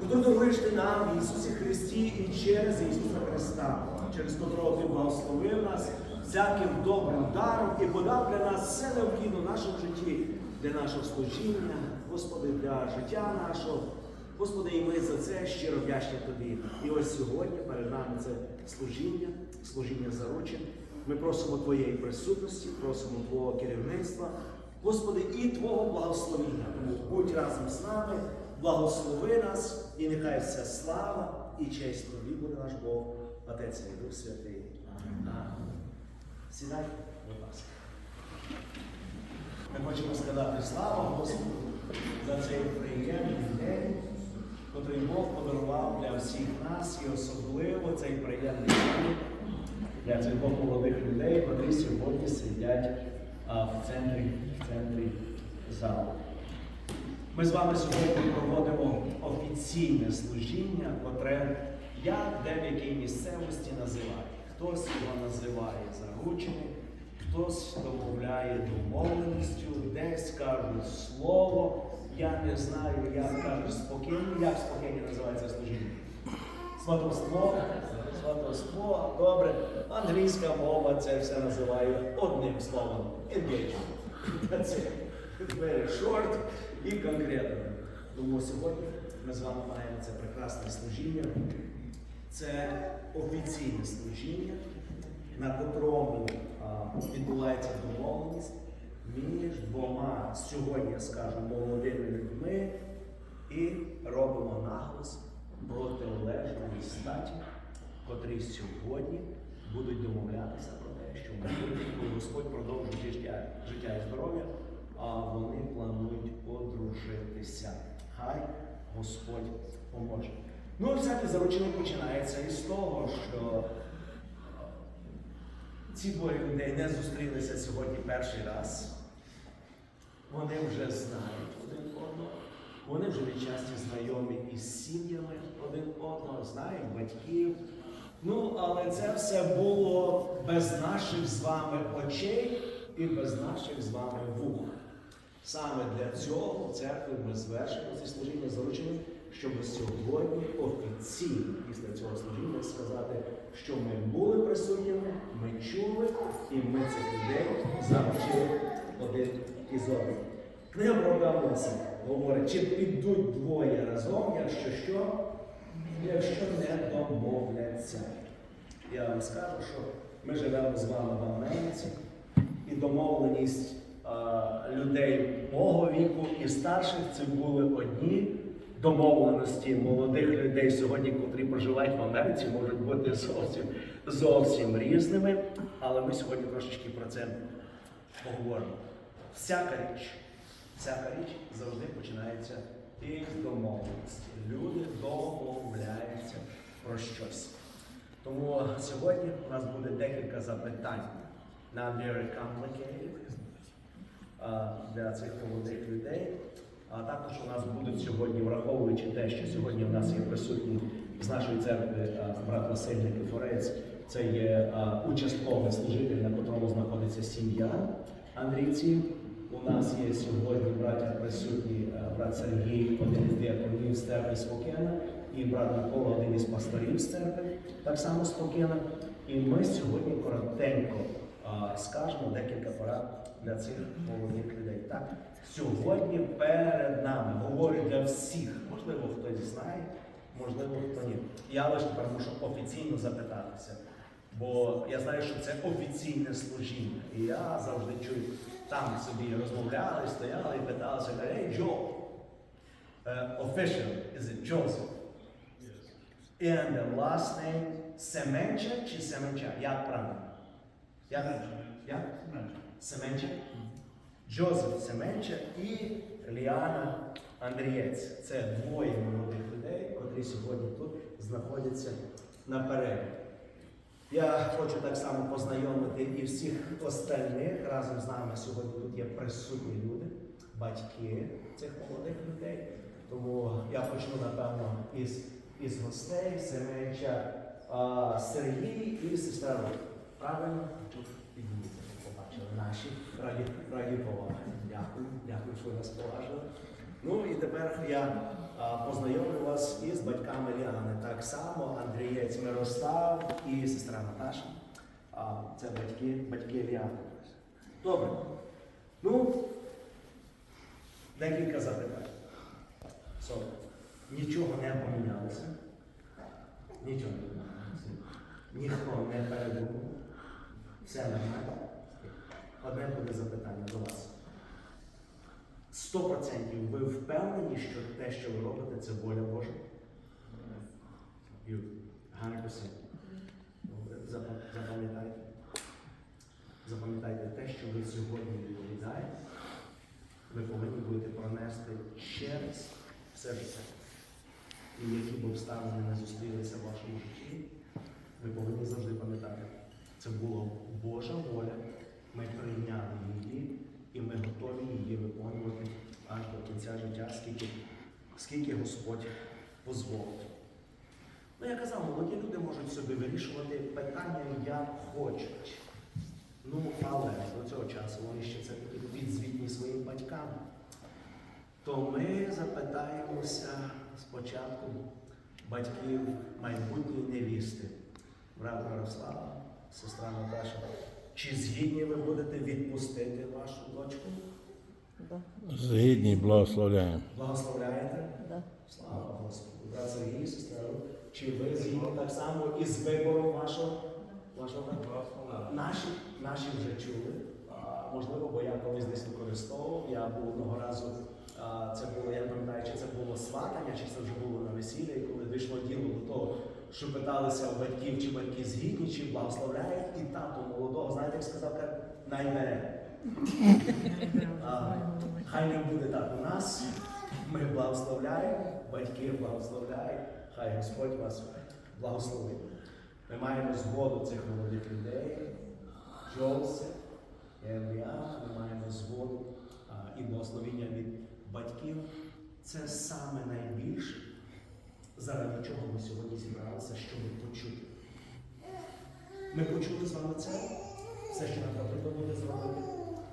котру даруєш ти нам Ісусі Христі і через Ісуса Христа, через котрого ти благословив нас всяким добрим даром і подав для нас все необхідне в нашому житті, для нашого служіння, Господи, для життя нашого. Господи, і ми за це щиро вдячні Тобі. І ось сьогодні перед нами це служіння, служіння заручин. Ми просимо Твоєї присутності, просимо Твого керівництва, Господи, і Твого благословіння. Тому будь разом з нами, благослови нас, і нехай вся слава і честь Тобі буде наш Бог, Отець і Дух Святий. Сідайте, будь ласка. Ми хочемо сказати слава Господу за цей приємний день, котрий Бог подарував для всіх нас і особливо цей приємний день для цих молодих людей, котрі сьогодні сидять а, в центрі, в центрі залу. Ми з вами сьогодні проводимо офіційне служіння, котре як де в якій місцевості називає. Хтось його називає заручений, хтось домовляє домовленістю, десь кажуть слово. Я не знаю, як кажуть спокійно, як спокійно називається служіння. Сватовство, сватовство, добре. Англійська мова це все називає одним словом. Engagement. Very short і конкретно. Тому сьогодні ми з вами маємо це прекрасне служіння. Це офіційне служіння, на котрому відбувається домовленість між двома сьогодні, я скажу, молодими людьми і робимо наголос протилежної статі, котрі сьогодні будуть домовлятися про те, що коли Господь продовжує життя, життя і здоров'я, а вони планують одружитися. Хай Господь поможе. Ну, всяке заручення починається із того, що ці двоє людей не зустрілися сьогодні перший раз. Вони вже знають один одного. Вони вже відчасті знайомі із сім'ями один одного, знають батьків. Ну, але це все було без наших з вами очей і без наших з вами вух. Саме для цього в церкві ми звершимо це служіння зарученим, щоб сьогодні офіційно після цього служіння сказати, що ми були присутніми, ми чули, і ми цих людей заручили один із одним. Книга Моси говорить, чи підуть двоє разом, якщо що, якщо не домовляться. Я вам скажу, що ми живемо з вами в Америці, і домовленість людей мого віку і старших це були одні домовленості молодих людей сьогодні, котрі проживають в Америці, можуть бути зовсім зовсім різними. Але ми сьогодні трошечки про це поговоримо. Всяка річ, всяка річ завжди починається із домовленості. Люди домовляються про щось. Тому сьогодні у нас буде декілька запитань на very complicated для цих молодих людей. А також у нас будуть сьогодні, враховуючи те, що сьогодні у нас є присутній з нашої церкви брат Василь Никифорець, це є участковий служитель, на котрому знаходиться сім'я Андрійців. У нас є сьогодні браття присутні, брат Сергій, один із діаконів з церкви Спокена, і брат Микола, один із пасторів з церкви, так само Спокена. І ми сьогодні коротенько скажемо декілька порад для цих молодих людей. Так, сьогодні перед нами говорю для всіх, можливо, хтось знає, можливо, хто ні. Я лише тепер мушу офіційно запитатися. Бо я знаю, що це офіційне служіння. І я завжди чую, там собі розмовляли, стояли і питалися, hey, Joe, uh, official, is it Joseph? And the last name Семенча чи Семенча? Як правильно? Як? Як? Семенча? Джозеф Семенча і Ліана Андрієць. Це двоє молодих людей, котрі сьогодні тут знаходяться на перегляді. Я хочу так само познайомити і всіх остальних разом з нами сьогодні тут є присутні люди, батьки цих молодих людей. Тому я почну, напевно, із, із гостей Семенча а, Сергій і сестра Руth. Правильно? Тут підніміться, щоб побачили наші раді, раді поваги. Дякую, дякую, що ви нас поважили. Ну і тепер я а, познайомлю вас із батьками Ліани. Так само Андрієць Мирослав і сестра Наташа. А, Це батьки, батьки Ліани. Добре. Ну, декілька запитань. So, нічого не помінялося. Нічого не помінялося. Ніхто не передумав. Все нормально. Одне буде запитання до вас. Сто процентів ви впевнені, що те, що ви робите, це воля Божа? 100%. Добре, запам- Запам'ятайте. Запам'ятайте те, що ви сьогодні відповідаєте, ви повинні будете пронести через все життя. І які б обставини не зустрілися в вашому житті, ви повинні завжди пам'ятати, це була Божа воля, ми прийняли її, і ми готові її виконувати аж до кінця життя, скільки, скільки Господь дозволить. Ну, я казав, молоді люди можуть собі вирішувати питання, як хочуть. Ну, але до цього часу вони ще це таки підзвітні своїм батькам. То ми запитаємося спочатку батьків майбутньої невісти, брат Мирослава, сестра Наташа. Чи згідні ви будете відпустити вашу дочку? Да, Згідні благословляємо. Благословляєте? да. Слава Господу. Брат Сергій, сестра, чи ви згідні так само із вибором вашого? вашого? Наші, наші вже чули. А, можливо, бо я колись десь використовував. Я був одного разу, а, це було, я не пам'ятаю, чи це було сватання, чи це вже було на весіллі, і коли дійшло діло до того, що питалися у батьків, чи батьки згідні, чи благословляють, і тато молодого, знаєте, як сказав, каже, найбере. Хай не буде так у нас. Ми благословляємо, батьки благословляють, хай Господь вас благословить. Ми маємо згоду цих молодих людей, Джоусе, Емріана, ми маємо згоду і благословення від батьків. Це саме найбільше, заради чого ми сьогодні зібралися, щоб почути. Ми почули з вами це, все, що нам потрібно буде зробити,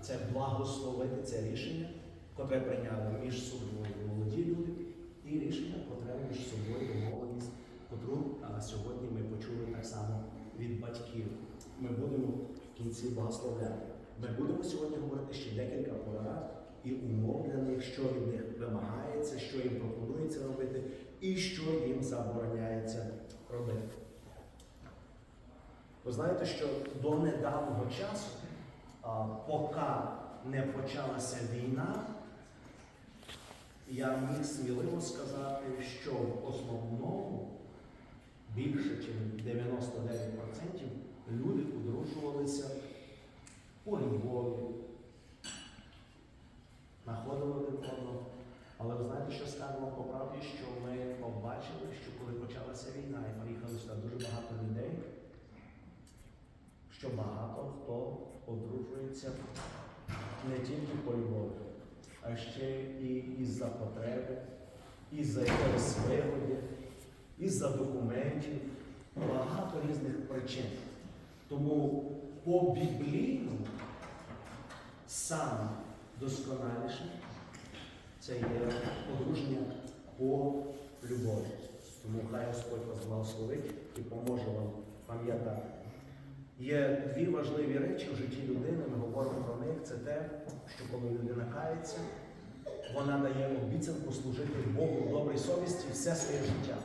це благословити це рішення, котре прийняли між собою молоді люди, і рішення, котре між собою домовленість, котру сьогодні ми почули так само від батьків. Ми будемо в кінці благословляти. Ми будемо сьогодні говорити ще декілька порад і умов для них, що від них вимагається, що їм пропонується робити, і що їм забороняється робити. Ви знаєте, що до недавнього часу, а, поки не почалася війна, я міг сміливо сказати, що в основному більше, ніж 99% люди одружувалися у Львові, знаходили один одного. Але ви знаєте, що скажемо по правді, що ми побачили, що коли почалася війна і приїхали сюди дуже багато людей, що багато хто одружується не тільки по любові, а ще і із-за потреби, із-за якоїсь вигоди, із-за документів, багато різних причин. Тому по біблійному саме досконаліше це є одруження по любові. Тому Господь вас благословить і поможе вам пам'ятати. Є дві важливі речі в житті людини, ми говоримо про них. Це те, що коли людина кається, вона дає обіцянку служити Богу в добрій совісті все своє життя.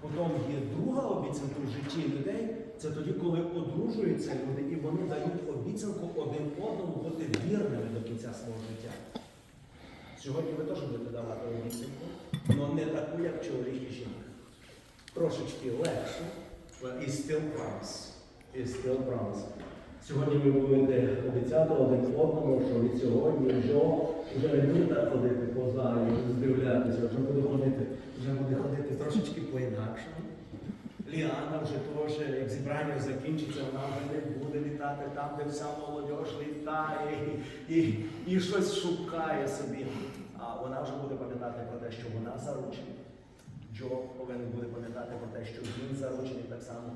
Потім є друга обіцянка в житті людей, це тоді, коли одружуються люди, і вони дають обіцянку один одному бути вірними до кінця свого життя. Сьогодні ви теж будете давати обіцянку, але не таку, як чоловік і жінка. Трошечки легше, is still promise. Is still promise. Сьогодні ви будете обіцяти один одному, що від сьогодні вже, не буде так ходити по залі, здивлятися, вже буде ходити, вже буде ходити трошечки по-інакшому. Ліана вже теж, як зібрання закінчиться, вона вже не буде літати там, де вся молодь літає і, і, і щось шукає собі. А вона вже буде пам'ятати про те, що вона заручена. Джо повинен буде пам'ятати про те, що він заручений так само,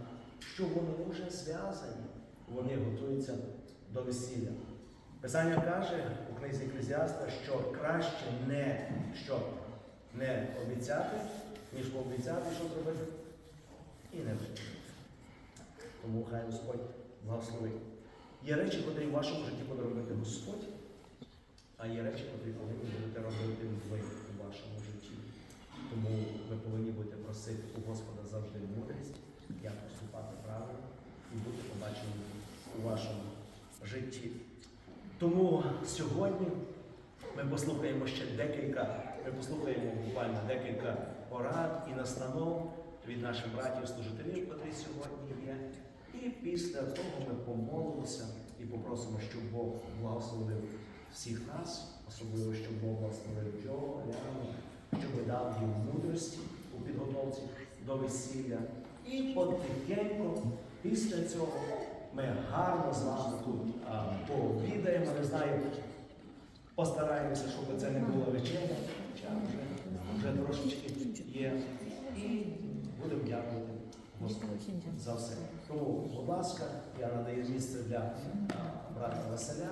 що вони вже зв'язані, вони готуються до весілля. Писання каже у книзі Еклезіаста, що краще не що не обіцяти, ніж пообіцяти, що зробити, і не виконати. Тому хай Господь благословить. Є речі, котрі в вашому житті буде робити Господь, а є речі, котрі повинні будете робити ви у вашому житті. Тому ви повинні будете просити у Господа завжди мудрість, як поступати правильно і бути побаченим у вашому житті. Тому сьогодні ми послухаємо ще декілька, ми послухаємо буквально декілька порад і настанов від наших братів служителів, котрі сьогодні є. І після того ми помолимося і попросимо, щоб Бог благословив всіх нас, особливо, щоб Бог благословив Джо, Ляну, щоб дав їм мудрості у підготовці до весілля. І потихеньку, після цього, ми гарно з вами тут а, пообідаємо, не знаю, постараємося, щоб це не було вечеря, вже трошечки є. І будемо дякувати Господу за все. Тому, будь ласка, я надаю місце для брата Василя.